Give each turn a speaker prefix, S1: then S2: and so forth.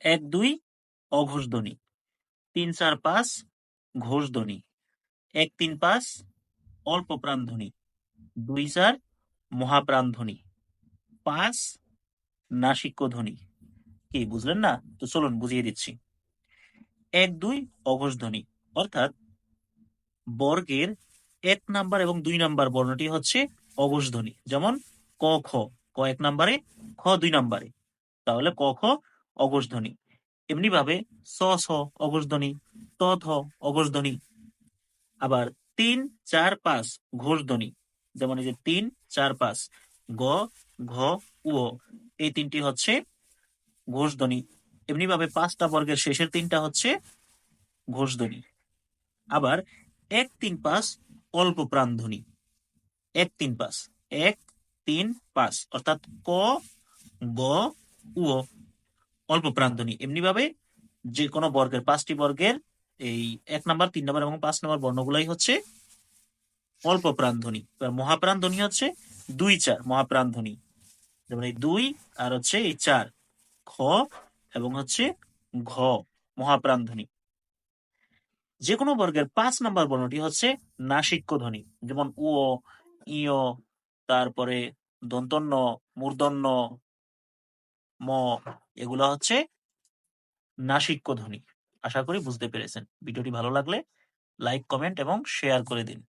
S1: এক দুই অঘোষ ধ্বনি। তিন চার পাঁচ ঘোষ ধ্বনি। এক তিন পাঁচ অল্প প্রাণ ধ্বনি। দুই চার মহাপ্রাণ ধ্বনি। পাঁচ নাসিক্য ধ্বনি। কি, বুঝলেন না? তো চলুন বুঝিয়ে দিচ্ছি। এক দুই অঘোষ ধ্বনি। অর্থাৎ বর্গের এক নাম্বার এবং দুই নাম্বার বর্ণটি হচ্ছে অঘোষ ধ্বনি। যেমন ক, খ। ক এক নাম্বারে, খ দুই নাম্বারে। তাহলে ক, খ অঘোষ ধ্বনি এমনি ভাবে স স অঘোষ ধ্বনি ত, থ অঘোষ ধ্বনি আবার তিন, চার, পাঁচ ঘোষ ধ্বনি যেমন এই যে তিন, চার, পাঁচ, গ, ঘ, উ এই তিনটি হচ্ছে ঘোষ ধ্বনি এমনি ভাবে পাঁচটা বর্গের শেষের তিনটা হচ্ছে ঘোষ ধ্বনি আবার এক, তিন, পাঁচ অল্প প্রাণ ধ্বনি এক, তিন, পাঁচ। এক, তিন, পাঁচ। অর্থাৎ ক, গ, উ অল্প প্রাণ ধ্বনি এমনি ভাবে যে কোনো বর্গের, পাঁচটি বর্গের এই এক নাম্বার, তিন নাম্বার এবং পাঁচ নাম্বার বর্ণগুলাই হচ্ছে অল্প প্রাণ ধ্বনি এবার মহাপ্রাণ হচ্ছে দুই চার মহাপ্রাণধ্বনি যেমন এই দুই আর হচ্ছে এই চার, খ এবং হচ্ছে ঘ মহাপ্রাণ ধ্বনি যে কোনো বর্গের পাঁচ নাম্বার বর্ণটি হচ্ছে নাসিক্য ধ্বনি যেমন উ ইয় তারপরে দন্তন্য, মূর্ধন্য, ম এগুলো হচ্ছে নাসিক্য ধ্বনি আশা করি বুঝতে পেরেছেন। ভিডিওটি ভালো লাগলে লাইক, কমেন্ট এবং শেয়ার করে দিন।